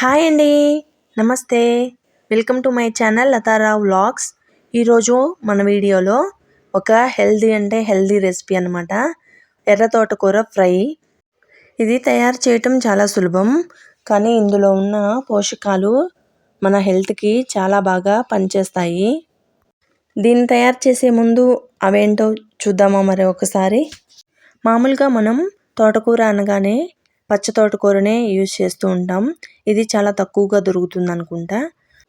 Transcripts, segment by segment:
Hi అండి. నమస్తే. Welcome to my channel Latha Rao vlogs. ఈరోజు మన వీడియోలో ఒక హెల్దీ అంటే హెల్దీ రెసిపీ అనమాట ఎర్ర తోటకూర ఫ్రై. ఇది తయారు చేయటం చాలా సులభం. కానీ ఇందులో ఉన్న పోషకాలు మన హెల్త్కి చాలా బాగా పనిచేస్తాయి. దీన్ని తయారు చేసే ముందు అవేంటో చూద్దామా మరి ఒకసారి? మామూలుగా మనం తోటకూర అనగానే పచ్చ తోటకూరనే యూజ్ చేస్తూ ఉంటాం. ఇది చాలా తక్కువగా దొరుకుతుంది అనుకుంటా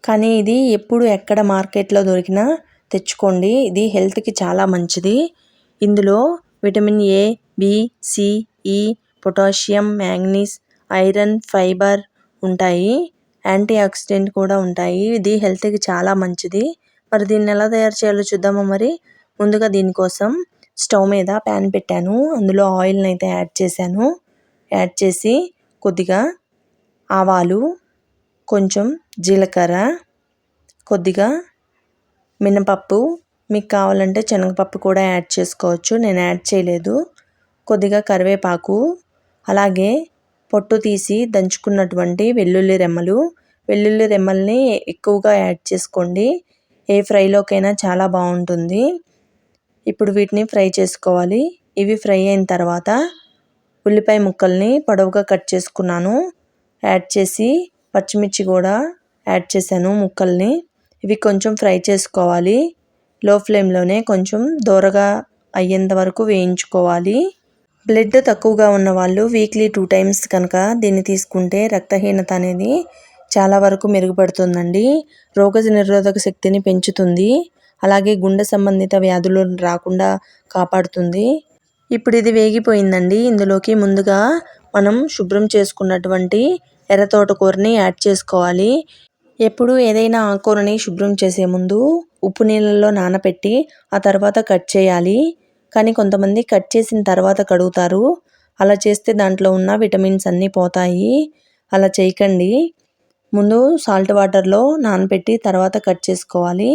కానీ ఇది ఎప్పుడు ఎక్కడ మార్కెట్లో దొరికినా తెచ్చుకోండి. ఇది హెల్త్కి చాలా మంచిది. ఇందులో vitamin A B C E potassium manganese iron fibre ఉంటాయి. యాంటీ ఆక్సిడెంట్ కూడా ఉంటాయి. ఇది హెల్త్కి చాలా మంచిది. మరి దీన్ని ఎలా తయారు చేయాలో చూద్దామా మరి? ముందుగా దీనికోసం స్టవ్ మీద ప్యాన్ పెట్టాను. అందులో ఆయిల్ని అయితే యాడ్ చేశాను. యాడ్ చేసి కొద్దిగా ఆవాలు కొంచెం జీలకర్ర కొద్దిగా మినపప్పు. మీకు కావాలంటే శనగపప్పు కూడా యాడ్ చేసుకోవచ్చు. నేను యాడ్ చేయలేదు. కొద్దిగా కరివేపాకు అలాగే పొట్టు తీసి దంచుకున్నటువంటి వెల్లుల్లి రెమ్మలు. వెల్లుల్లి రెమ్మల్ని ఎక్కువగా యాడ్ చేసుకోండి. ఏ ఫ్రైలోకైనా చాలా బాగుంటుంది. ఇప్పుడు వీటిని ఫ్రై చేసుకోవాలి. ఇవి ఫ్రై అయిన తర్వాత ఉల్లిపాయ ముక్కల్ని పొడవుగా కట్ చేసుకున్నాను. యాడ్ చేసి పచ్చిమిర్చి కూడా యాడ్ చేశాను ముక్కల్ని. ఇవి కొంచెం ఫ్రై చేసుకోవాలి. లో ఫ్లేమ్లోనే కొంచెం దూరగా అయ్యేంత వరకు వేయించుకోవాలి. బ్లడ్ తక్కువగా ఉన్న వాళ్ళు వీక్లీ టూ టైమ్స్ కనుక దీన్ని తీసుకుంటే రక్తహీనత అనేది చాలా వరకు మెరుగుపడుతుందండి. రోగ నిరోధక శక్తిని పెంచుతుంది. అలాగే గుండె సంబంధిత వ్యాధులు రాకుండా కాపాడుతుంది. ఇప్పుడు ఇది వేగిపోయిందండి. ఇందులోకి ముందుగా మనం శుభ్రం చేసుకున్నటువంటి ఎర్ర తోటకూరని యాడ్ చేసుకోవాలి. ఎప్పుడు ఏదైనా ఆకుకూరని శుభ్రం చేసే ముందు ఉప్పు నీళ్ళల్లో నానబెట్టి ఆ తర్వాత కట్ చేయాలి. కానీ కొంతమంది కట్ చేసిన తర్వాత కడుగుతారు. అలా చేస్తే దాంట్లో ఉన్న విటమిన్స్ అన్నీ పోతాయి. అలా చేయకండి. ముందు సాల్ట్ వాటర్లో నానబెట్టి తర్వాత కట్ చేసుకోవాలి.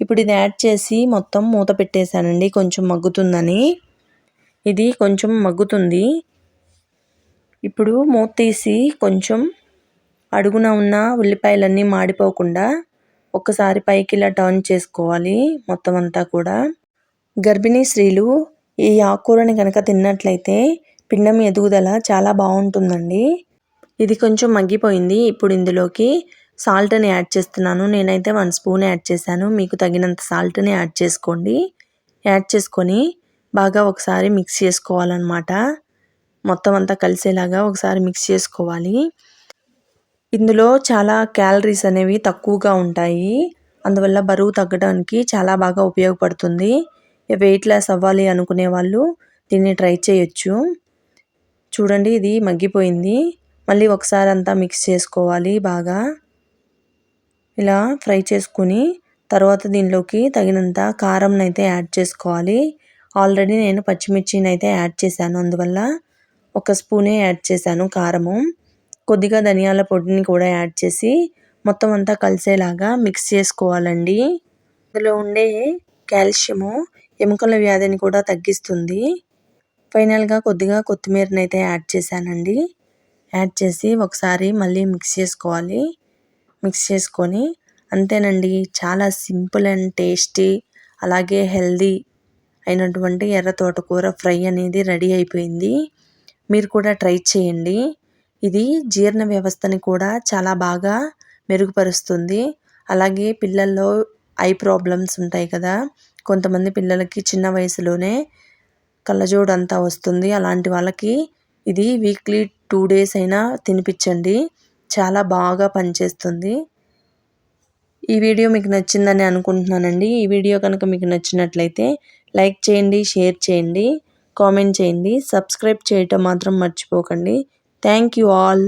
ఇప్పుడు ఇది యాడ్ చేసి మొత్తం మూత పెట్టేశానండి. కొంచెం మగ్గుతుందని. ఇది కొంచెం మగ్గుతుంది. ఇప్పుడు మూత తీసి కొంచెం అడుగున ఉన్న ఉల్లిపాయలన్నీ మాడిపోకుండా ఒక్కసారి పైకి ఇలా టర్న్ చేసుకోవాలి మొత్తం అంతా కూడా. గర్భిణీ స్త్రీలు ఈ ఆకుకూరని కనుక తిన్నట్లయితే పిండం ఎదుగుదల చాలా బాగుంటుందండి. ఇది కొంచెం మగ్గిపోయింది. ఇప్పుడు ఇందులోకి సాల్ట్ని యాడ్ చేస్తున్నాను. నేనైతే వన్ స్పూన్ యాడ్ చేశాను. మీకు తగినంత సాల్ట్ని యాడ్ చేసుకోండి. యాడ్ చేసుకొని బాగా ఒకసారి మిక్స్ చేసుకోవాలన్నమాట. మొత్తం అంతా కలిసేలాగా ఒకసారి మిక్స్ చేసుకోవాలి. ఇందులో చాలా క్యాలరీస్ అనేవి తక్కువగా ఉంటాయి. అందువల్ల బరువు తగ్గడానికి చాలా బాగా ఉపయోగపడుతుంది. వెయిట్ లాస్ అవ్వాలి అనుకునే వాళ్ళు దీన్ని ట్రై చేయొచ్చు. చూడండి ఇది మగ్గిపోయింది. మళ్ళీ ఒకసారి అంతా మిక్స్ చేసుకోవాలి బాగా. ఇలా ఫ్రై చేసుకుని తర్వాత దీనిలోకి తగినంత కారంనైతే యాడ్ చేసుకోవాలి. ఆల్రెడీ నేను పచ్చిమిర్చిని అయితే యాడ్ చేశాను. అందువల్ల ఒక స్పూనే యాడ్ చేశాను కారము. కొద్దిగా ధనియాల పొడిని కూడా యాడ్ చేసి మొత్తం అంతా కలిసేలాగా మిక్స్ చేసుకోవాలండి. అందులో ఉండే కాల్షియము ఎముకల వ్యాధిని కూడా తగ్గిస్తుంది. ఫైనల్గా కొద్దిగా కొత్తిమీరని అయితే యాడ్ చేశానండి. యాడ్ చేసి ఒకసారి మళ్ళీ మిక్స్ చేసుకోవాలి. మిక్స్ చేసుకొని అంతేనండి. చాలా సింపుల్ అండ్ టేస్టీ అలాగే హెల్దీ అయినటువంటి ఎర్ర తోటకూర ఫ్రై అనేది రెడీ అయిపోయింది. మీరు కూడా ట్రై చేయండి. ఇది జీర్ణ వ్యవస్థని కూడా చాలా బాగా మెరుగుపరుస్తుంది. అలాగే పిల్లల్లో ఐ ప్రాబ్లమ్స్ ఉంటాయి కదా. కొంతమంది పిల్లలకి చిన్న వయసులోనే కళ్ళజోడు అంతా వస్తుంది. అలాంటి వాళ్ళకి ఇది వీక్లీ టూ డేస్ అయినా తినిపించండి. చాలా బాగా పనిచేస్తుంది. ఈ వీడియో మీకు నచ్చిందని అనుకుంటున్నానండి. ఈ వీడియో కనుక మీకు నచ్చినట్లయితే లైక్ చేయండి షేర్ చేయండి కామెంట్ చేయండి. సబ్స్క్రైబ్ చేయటం మాత్రం మర్చిపోకండి. Thank you all.